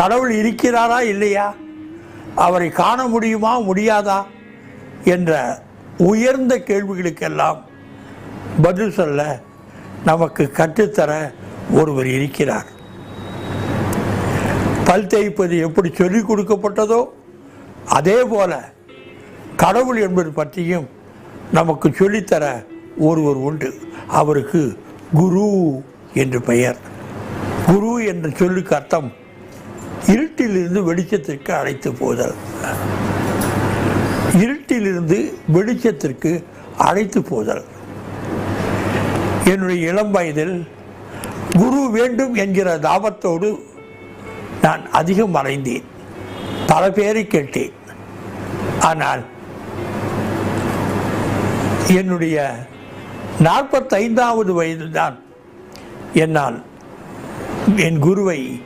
கடவுள் இருக்கிறாரா இல்லையா? அவரை காண முடியுமா முடியாதா? என்ற உயர்ந்த கேள்விகளுக்கெல்லாம் பதில் சொல்ல நமக்கு கற்றுத்தர ஒருவர் இருக்கிறார். பல் தேய்ப்பது எப்படி சொல்லிக் கொடுக்கப்பட்டதோ அதே போல கடவுள் என்பது பற்றியும் நமக்கு சொல்லித்தர ஒருவர் உண்டு. அவருக்கு குரு என்று பெயர். குரு என்ற சொல்லுக்கு அர்த்தம் இருட்டிலிருந்து வெளிச்சத்திற்கு அழைத்து போதல். இருட்டிலிருந்து வெளிச்சத்திற்கு அழைத்து போதல். என்னுடைய இளம் வயதில் குரு வேண்டும் என்கிற தாபத்தோடு நான் அதிகம் மறைந்தேன். பல பேரை கேட்டேன். ஆனால் என்னுடைய நாற்பத்தைந்தாவது வயதில்தான் என்னால் என் குருவை